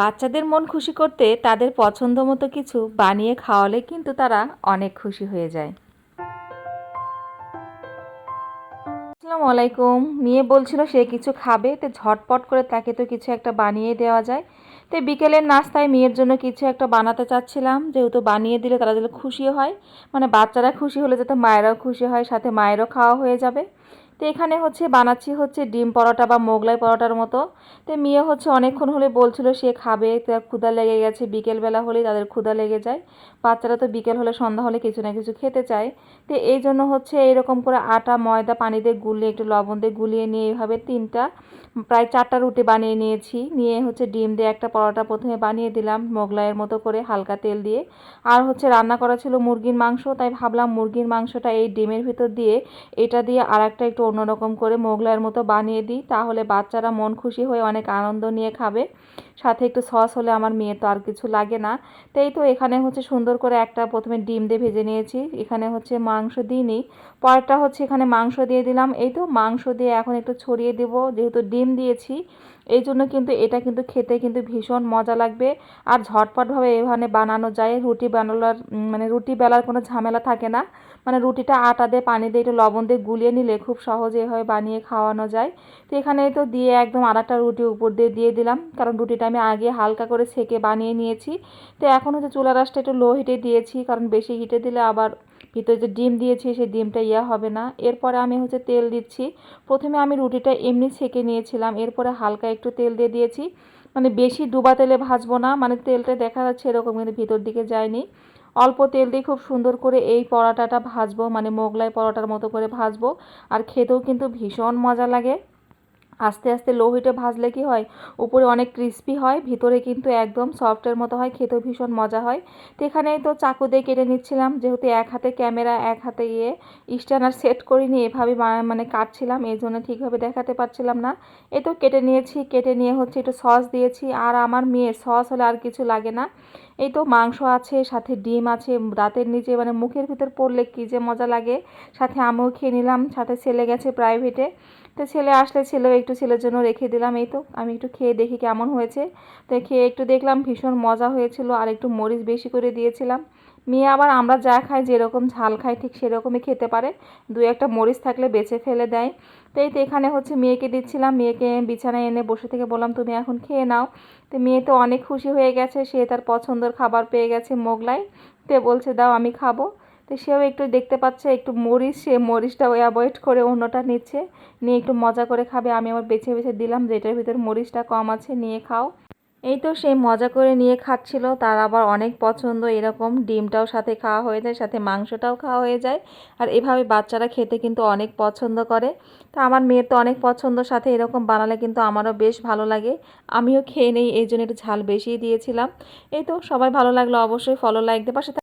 বাচ্চাদের মন খুশি করতে তাদের পছন্দ মতো কিছু বানিয়ে খাওয়ালে কিন্তু তারা অনেক খুশি হয়ে যায়। আসসালামু আলাইকুম। মেয়ে বলছিল সে কিছু খাবে, তো ঝটপট করে তাকে তো কিছু একটা বানিয়ে দেওয়া যায়। তো বিকেলের নাস্তায় মেয়ের জন্য কিছু একটা বানাতে চাচ্ছিলাম, যেহেতু বানিয়ে দিলে তারা যাতে খুশি হয়। মানে বাচ্চারা খুশি হলে যাতে মায়েরাও খুশি হয়, সাথে মায়েরও খাওয়া হয়ে যাবে। তো এখানে হচ্ছে বানাচ্ছি হচ্ছে ডিম পরোটা বা মোগলাই পরোটার মতো। তো মেয়ে হচ্ছে অনেকক্ষণ হলে বলছিল সে খাবে, তার ক্ষুধা লেগে গেছে। বিকেলবেলা হলেই তাদের ক্ষুধা লেগে যায়। বাচ্চারা তো বিকেল হলে সন্ধ্যা হলে কিছু না কিছু খেতে চায়। তো এই জন্য হচ্ছে এরকম করে আটা, ময়দা, পানি দিয়ে গুলিয়ে, একটু লবণ দিয়ে গুলিয়ে নিয়ে এইভাবে তিনটা, প্রায় চারটা রুটি বানিয়ে নিয়েছি। নিয়ে হচ্ছে ডিম দিয়ে একটা পরোটা প্রথমে বানিয়ে দিলাম মোগলাইয়ের মতো করে হালকা তেল দিয়ে। আর হচ্ছে রান্না করা ছিল মুরগির মাংস, তাই ভাবলাম মুরগির মাংসটা এই ডিমের ভিতর দিয়ে, এটা দিয়ে আর একটা একটু অন্যরকম করে মোগলাইয়ের মতো বানিয়ে দিই, তাহলে বাচ্চারা মন খুশি হয়ে অনেক আনন্দ নিয়ে খাবে। সাথে একটু সস হলে আমার মেয়ে তো আর কিছু লাগে না। তাই তো এখানে হচ্ছে সুন্দর করে একটা প্রথমে ডিম দিয়ে ভেজে নিয়েছি। এখানে হচ্ছে মাংস দিইনি। পরেরটা হচ্ছে এখানে মাংস দিয়ে দিলাম। এই তো মাংস দিয়ে এখন একটু ছড়িয়ে দেব, যেহেতু ডিম দিয়েছি। এই জন্য কিন্তু এটা কিন্তু খেতে কিন্তু ভীষণ মজা লাগবে। আর ঝটপটভাবে এখানে বানানো যায়। রুটি বানানোর মানে রুটি বেলার কোনো ঝামেলা থাকে না। মানে রুটিটা আটা দিয়ে, পানি দিয়ে, একটু লবণ দিয়ে গুলিয়ে নিলে খুব সহজে এভাবে বানিয়ে খাওয়ানো যায়। তো এখানে তো দিয়ে একদম আর একটা রুটি উপর দিয়ে দিয়ে দিলাম। কারণ রুটিটা আমি আগে হালকা করে সেকে বানিয়ে নিয়েছি। তো এখন হচ্ছে চুলা রাসটা একটু লো হিটে দিয়েছি, কারণ বেশি হিটে দিলে আবার ভিতরে যে ডিম দিয়েছি সেই ডিমটা ইয়া হবে না। এরপরে আমি হচ্ছে তেল দিচ্ছি। প্রথমে আমি রুটিটা এমনি ছেঁকে নিয়েছিলাম, এরপরে হালকা একটু তেল দিয়ে দিয়েছি। মানে বেশি ডুবা তেলে ভাজবো না মানে তেলটা দেখা যাচ্ছে এরকম কিন্তু ভিতর দিকে যায়নি। অল্প তেল দিয়ে খুব সুন্দর করে এই পরোটাটা ভাজবো মানে মোগলাই পরোটার মতো করে ভাজবো, আর খেতেও কিন্তু ভীষণ মজা লাগে। আস্তে আস্তে লো হিটে ভাজলে কি হয়? উপরে অনেক ক্রিস্পি হয়, ভিতরে কিন্তু একদম সফটের মতো হয়, খেতেও ভীষণ মজা হয়। তো এখানে তো চাকু দিয়ে কেটে নিচ্ছিলাম, যেহেতু এক হাতে ক্যামেরা এক হাতে ইয়ে স্ট্যান্ডার সেট করিনি এভাবে মানে কাটছিলাম, এই জন্য ঠিকভাবে দেখাতে পারছিলাম না। এই তো কেটে নিয়েছি, কেটে নিয়ে হচ্ছে একটু সস দিয়েছি, আর আমার মেয়ের সস হলে আর কিছু লাগে না। এই তো মাংস আছে, সাথে ডিম আছে দাঁতের নিচে মানে মুখের ভিতর পড়লে কী যে মজা লাগে। সাথে আমিও খেয়ে নিলাম, সাথে ছেলে গেছে প্রাইভেটে তো ছেলে আসলে ছেলেও একটু ছেলের জন্য রেখে দিলাম, এই তো। আমি একটু খেয়ে দেখি কেমন হয়েছে। তো খেয়ে একটু দেখলাম ভীষণ মজা হয়েছিল আর একটু মরিচ বেশি করে দিয়েছিলাম। মেয়ে আবার আমরা যা খাই, যেরকম ঝাল খাই ঠিক সেরকমই খেতে পারে। দু একটা মরিচ থাকলে বেছে ফেলে দেয়। তো এই তো এখানে হচ্ছে মেয়েকে দিচ্ছিলাম। মেয়েকে বিছানায় এনে বসে থেকে বললাম, তুমি এখন খেয়ে নাও। তো মেয়ে তো অনেক খুশি হয়ে গেছে। সে তার পছন্দের খাবার পেয়ে গেছে মোগলাই। তে বলছে, দাও, আমি খাব। তো সেও একটু দেখতে পাচ্ছে, একটু মরিচ, সে মরিচটা অ্যাভয়েড করে অন্যটা নিচ্ছে। নিয়ে একটু মজা করে খাবে, আমি আবার বেছে বেছে দিলাম যে এটার ভিতর মরিচটা কম আছে, নিয়ে খাও। এই তো সে মজা করে নিয়ে খাচ্ছিল, তার আবার অনেক পছন্দ এরকম, ডিমটাও সাথে খাওয়া হয়ে যায়, সাথে মাংসটাও খাওয়া হয়ে যায়। আর এভাবে বাচ্চারা খেতে কিন্তু অনেক পছন্দ করে। তো আমার মেয়ের তো অনেক পছন্দ, সাথে এরকম বানালে কিন্তু আমারও বেশ ভালো লাগে। আমিও খেয়ে নেই, এই জন্য একটু ঝাল বেশিই দিয়েছিলাম। এই তো সবাই ভালো লাগল, অবশ্যই ফলো লাইক দিয়ে পাশে